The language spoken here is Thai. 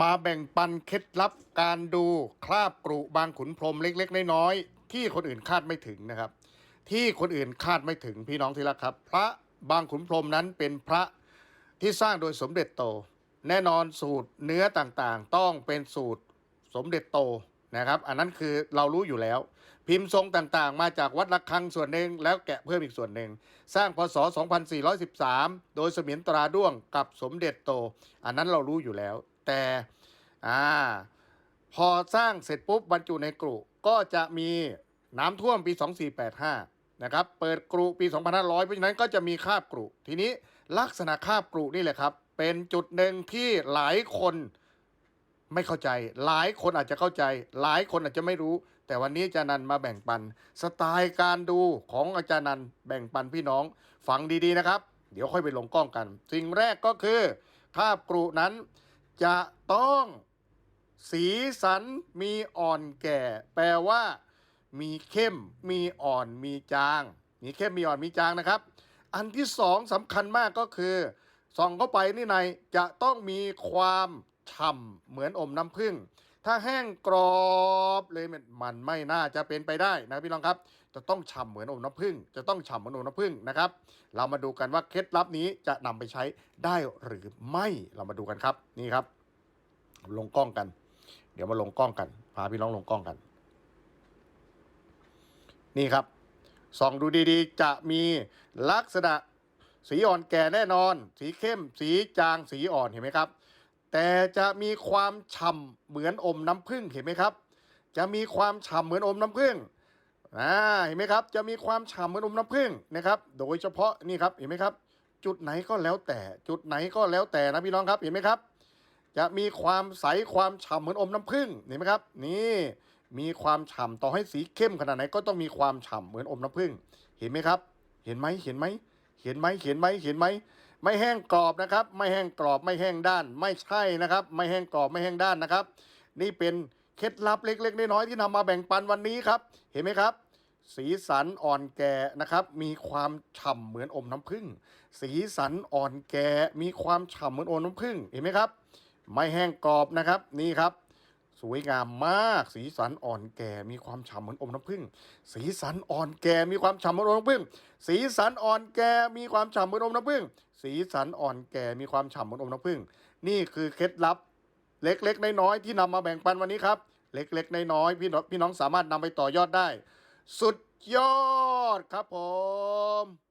มาแบ่งปันเคล็ดลับการดูคราบกรุบางขุนพรมเล็ก ๆ น้อยๆที่คนอื่นคาดไม่ถึงนะครับ ที่คนอื่นคาดไม่ถึงพี่น้องที่รักครับ พระบางขุนพรมนั้นเป็นพระที่สร้างโดยสมเด็จโต แน่นอนสูตรเนื้อต่างๆ ต้องเป็นสูตรสมเด็จโตนะครับ อันนั้นคือเรารู้อยู่แล้ว พิมพ์ทรงต่างๆ มาจากวัดระฆังส่วนหนึ่งแล้วแกะเพิ่มอีกส่วนหนึ่ง สร้างพศ 2413 โดยเสมียนตราด้วงกับสมเด็จโต อันนั้นเรารู้อยู่แล้ว แต่อ่าพอสร้างเสร็จปุ๊บบรรจุในกรุก็จะมีน้ำท่วมปี 2485 นะครับ เปิดกรุปี 2500 เพราะฉะนั้นก็จะมีคาบกรุทีนี้ลักษณะคาบกรุนี่แหละครับ เป็นจุดหนึ่งที่หลายคนไม่เข้าใจ หลายคนอาจจะเข้าใจ หลายคนอาจจะไม่รู้ แต่วันนี้อาจารย์นันมาแบ่งปัน สไตล์การดูของอาจารย์นันแบ่งปันพี่น้องฟังดีๆนะครับ เดี๋ยวค่อยไปลงกล้องกัน สิ่งแรกก็คือคาบกรุนั้น จะต้องสีสันมีอ่อนแก่ แปลว่า มีเข้ม มีอ่อนมีจาง มีเข้มมีอ่อนมีจางนะครับ อันที่สองสำคัญมากก็คือส่องเข้าไปนี่ในจะต้องมีความฉ่ำเหมือนอมน้ำผึ้งถ้าแห้งกรอบเลยมันไม่น่าจะเป็นไปได้นะพี่น้องครับ จะต้องฉ่ำเหมือนอมน้ำผึ้งจะต้องฉ่ำเหมือนอมน้ำผึ้งนะครับ เรามาดูกันว่าเคล็ดลับนี้จะนำไปใช้ได้หรือไม่เรามาดูกันครับนี่ครับ ลงกล้องกัน เดี๋ยวมาลงกล้องกัน พาพี่น้องลงกล้องกัน นี่ครับส่องดูดีๆ จะมีลักษณะสีอ่อนแก่แน่นอน สีเข้ม สีจาง สีอ่อนเห็นไหมครับ แต่จะมีความฉ่ำเหมือนอมน้ำผึ้งเห็นไหมครับ จะมีความฉ่ำเหมือนอมน้ำผึ้งอ่าเห็นไหมครับ จะมีความฉ่ำเหมือนอมน้ำผึ้งนะครับ โดยเฉพาะนี่ครับเห็นไหมครับ จุดไหนก็แล้วแต่ จุดไหนก็แล้วแต่นะพี่น้องครับเห็นไหมครับ จะมีความใสความฉ่ำเหมือนอมน้ำผึ้งเห็นไหมครับ นี่มีความฉ่ำต่อให้สีเข้มขนาดไหนก็ต้องมีความฉ่ำเหมือนอมน้ำผึ้งเห็นไหมครับ เห็นไหมเห็นไหมเห็นไหมเห็นไหมเห็นไหมไม่แห้งกรอบนะครับ ไม่แห้งกรอบไม่แห้งด้าน ไม่ใช่นะครับ ไม่แห้งกรอบไม่แห้งด้านนะครับ นี่เป็นเคล็ดลับเล็ก ๆ น้อยๆที่นำมาแบ่งปันวันนี้ครับ เห็นไหมครับ สีสันอ่อนแก่นะครับ มีความฉ่ำเหมือนอมน้ำผึ้งสีสันอ่อนแก่มีความฉ่ำเหมือนอมน้ำผึ้งเห็นไหมครับ ไม่แห้งกรอบนะครับ นี่ครับ สวยงามมากสีสันอ่อนแก่มีความฉ่ำเหมือนอมน้ำผึ้งสีสันอ่อนแก่มีความฉ่ำเหมือนอมน้ำผึ้งสีสันอ่อนแก่มีความฉ่ำเหมือนอมน้ำผึ้งสีสันอ่อนแก่มีความฉ่ำเหมือนอมน้ำผึ้งนี่คือเคล็ดลับเล็กๆน้อยๆที่นำมาแบ่งปันวันนี้ครับ เล็กๆน้อยๆพี่น้องพี่น้องสามารถนำไปต่อยอดได้ สุดยอดครับผม